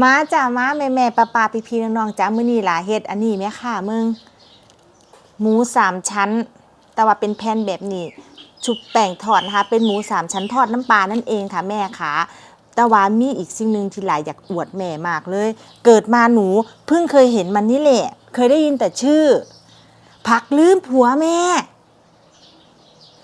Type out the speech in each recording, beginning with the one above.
มาจ้ามาแม่แม่ป้าป้าพี่พี่น้องๆจ้ามื้อนี้ล่ะเฮ็ดอันนี้แม่ค่ะมึงหมูสามชั้น แต่ว่าเป็นแผ่นแบบนี้ ชุบแป้งทอดนะคะเป็นหมูสามชั้นทอดน้ำปลานั่นเองค่ะแม่ค่ะแต่ว่ามีอีกสิ่งหนึ่งที่หลายอยากอวดแม่มากเลย เกิดมาหนูเพิ่งเคยเห็นมันนี่แหละ เคยได้ยินแต่ชื่อ ผักลืมผัวแม่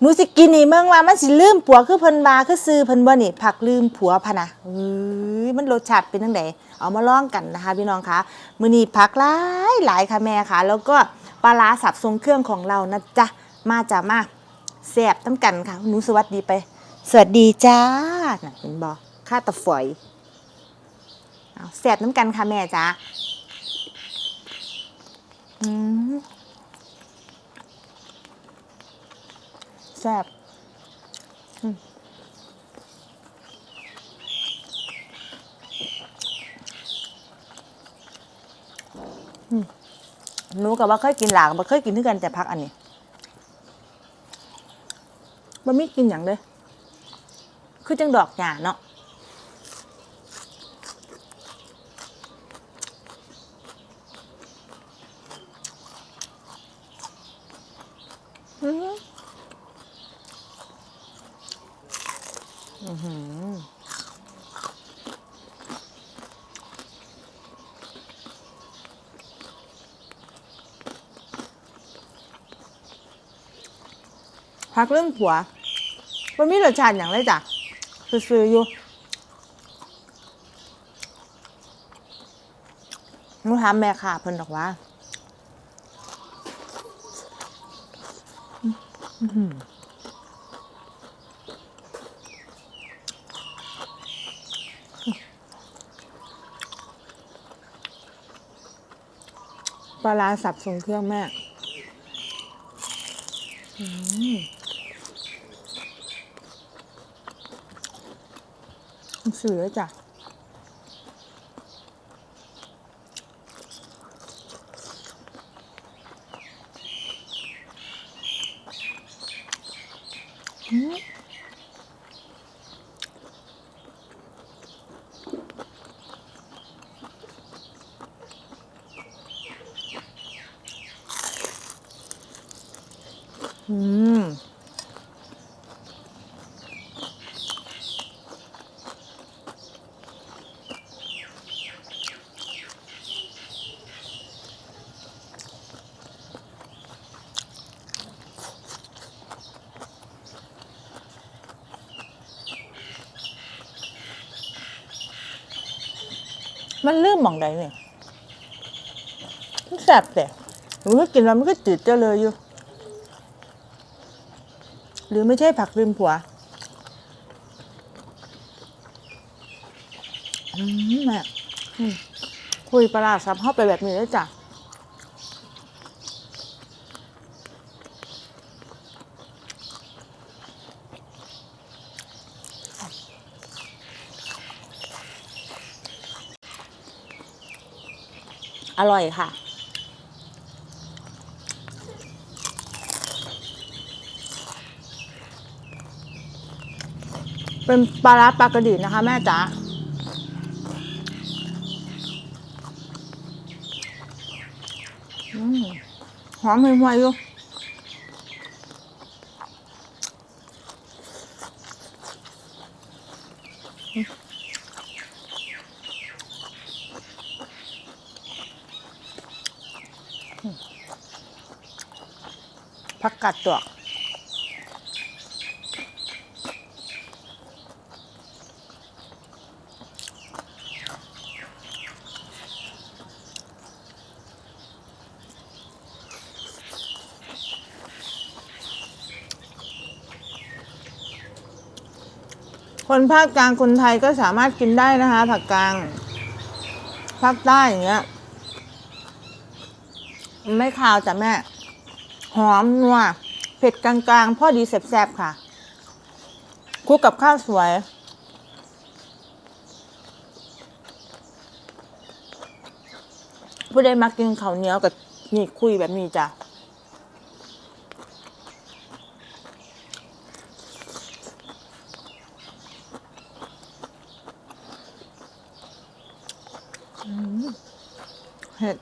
หนูสิกินนี่เมืองว่ามันสิลืมผัวคือเพิ่นบาคือซื้อเพิ่นบ่นี่ผักลืมผัวพะนะเอ้ยมันรสชาติเป็นจังไดเอามาลองกันนะคะพี่น้องคะมื้อนี้ผักหลายหลายค่ะแม่ค่ะ แล้วก็ปลาร้าสับทรงเครื่องของเรานะจ๊ะมาจ้ะมาแซ่บต้กันค่ะ หนูสวัสดีไป สวัสดีจ้าน่ะเห็นบ่ข้าตะฝอยเอาแซ่บน้ำกันค่ะแม่จ้าอืม แซ่บหนูกับว่าเคยกินหลากบ่เคยกินที่กันแต่พักอันนี้บ่มีกินอย่างเลย คือจังดอกหญ้าเนาะอืม พักเรื่องผัวมันมีรสชาติอย่างไรจ้ะซื้อๆอยู่หนูถามแม่ค่ะเพิ่นบอกว่าปลาร้าสับทรงเครื่องแม่เสือจ้ะอืม มันลืมหมองใดเนี่ยมันแสบแต่หนูก็กินแล้วมันก็จืดเจ้าเลยอยู่ หรือไม่ใช่ผักลืมผัวอืมแม่อืมคุยปลาร้าซับเข้าไปแบบนี้เลยจ้ะ อร่อยค่ะ เป็นปลาร้าปลากระดิ่นะคะ แม่จ๋าอืมหอมห่วยๆอยู่ ผักกัดตัวคนภาคกลางคนไทยก็สามารถกินได้นะคะ ผักกลางภาคใต้อย่างเงี้ยไม่คาวจ้ะแม่ หอมนัวเผ็ดกลางๆพอดีแซ่บๆค่ะคลุกกับข้าวสวย ผู้ใดมากินข้าวเหนียวกับนี่คุยแบบนี้จ้ะเห็ด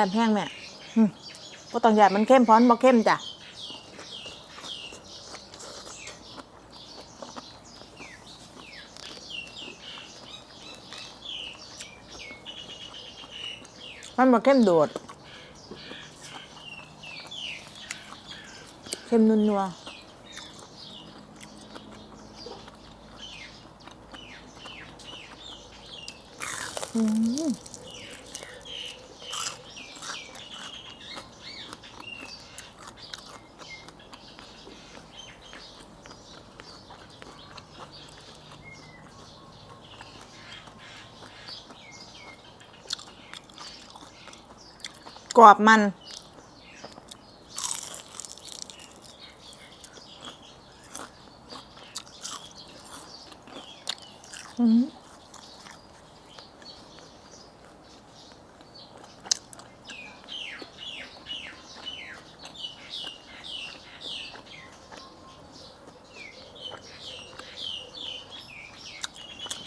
ซ่บแห้งแม่อืมก็ต้องหยาดมันเข้มพร้อนบ่เข้มจ้ะมันมาเข้มโดด เข้มนัวๆอืม รอบมัน อืม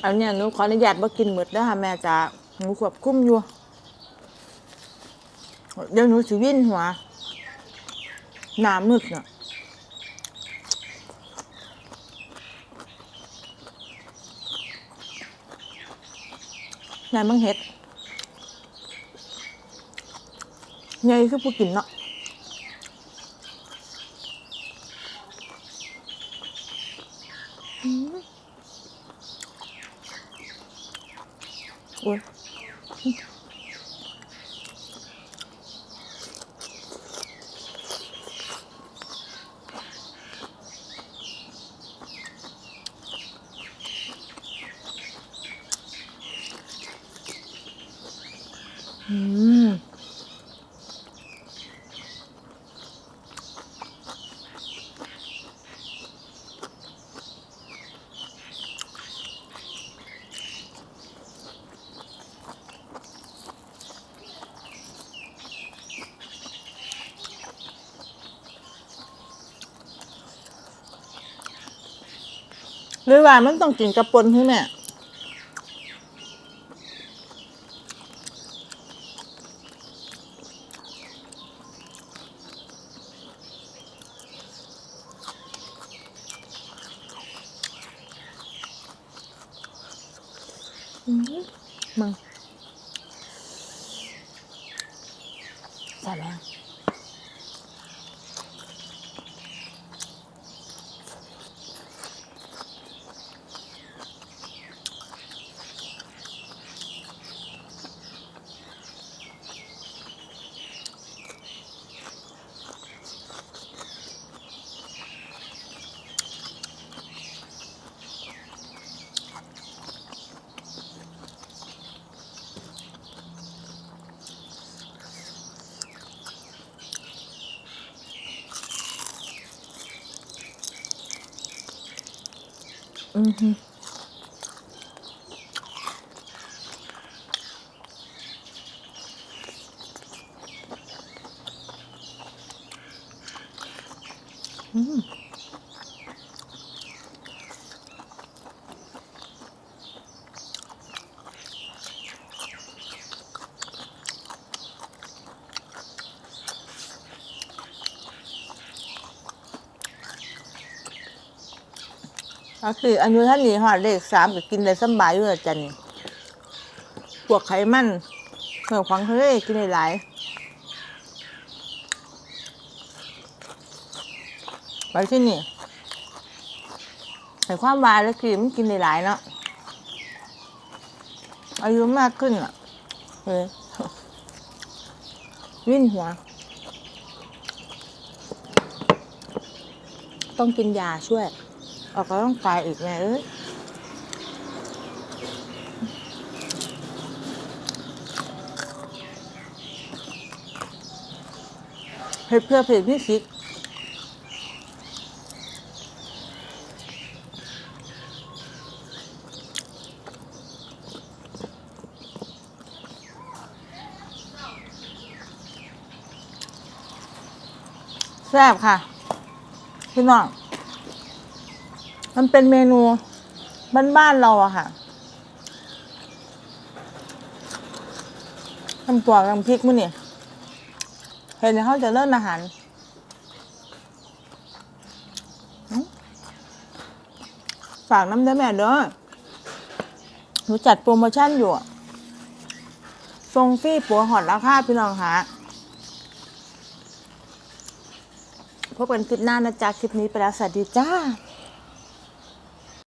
อันเนี้ยหนูขออนุญาตบ่กินหมดเด้อค่ะแม่จ๋าหนูควบคุมอยู่ เดี๋ยวหนูสิวิ่นหัวหน้ามึกน่ะนายมังเฮ็ดไงคือผู้กินเนาะอืมโอ้ย หรือว่ามันต้องกินกระปนใช่ไหมอืมมึงใส่แล้ว อื ก็คืออายุท่านนี้หอดเลขสามก็กินได้สบายอยู่แล้วจันนี่พวกไขมันเนื้อของทะเลกินได้หลายไปที่นี่ให้ความวานแล้วคือมันกินได้หลายเนาะอายุมากขึ้นอะเฮ้ยวิ่นหัว ต้องกินยาช่วย เราก็ต้องไาอีกไงเอ้ยพื่อเพื่อเพี่ชิกแซ่บค่ะ พี่น้อง มันเป็นเมนูบ้านๆเราอะค่ะทำตัวกับพริกมั้งนี่เห็นเขาจะเริ่มอาหารฝากน้ำได้แม่เด้อหนูจัดโปรโมชั่นอยู่ทรงฟี่ปัวหอดราคาพี่น้องคะพบกันคลิปหน้านะจ๊ะ คลิปนี้ไปแล้วสวัสดีจ้า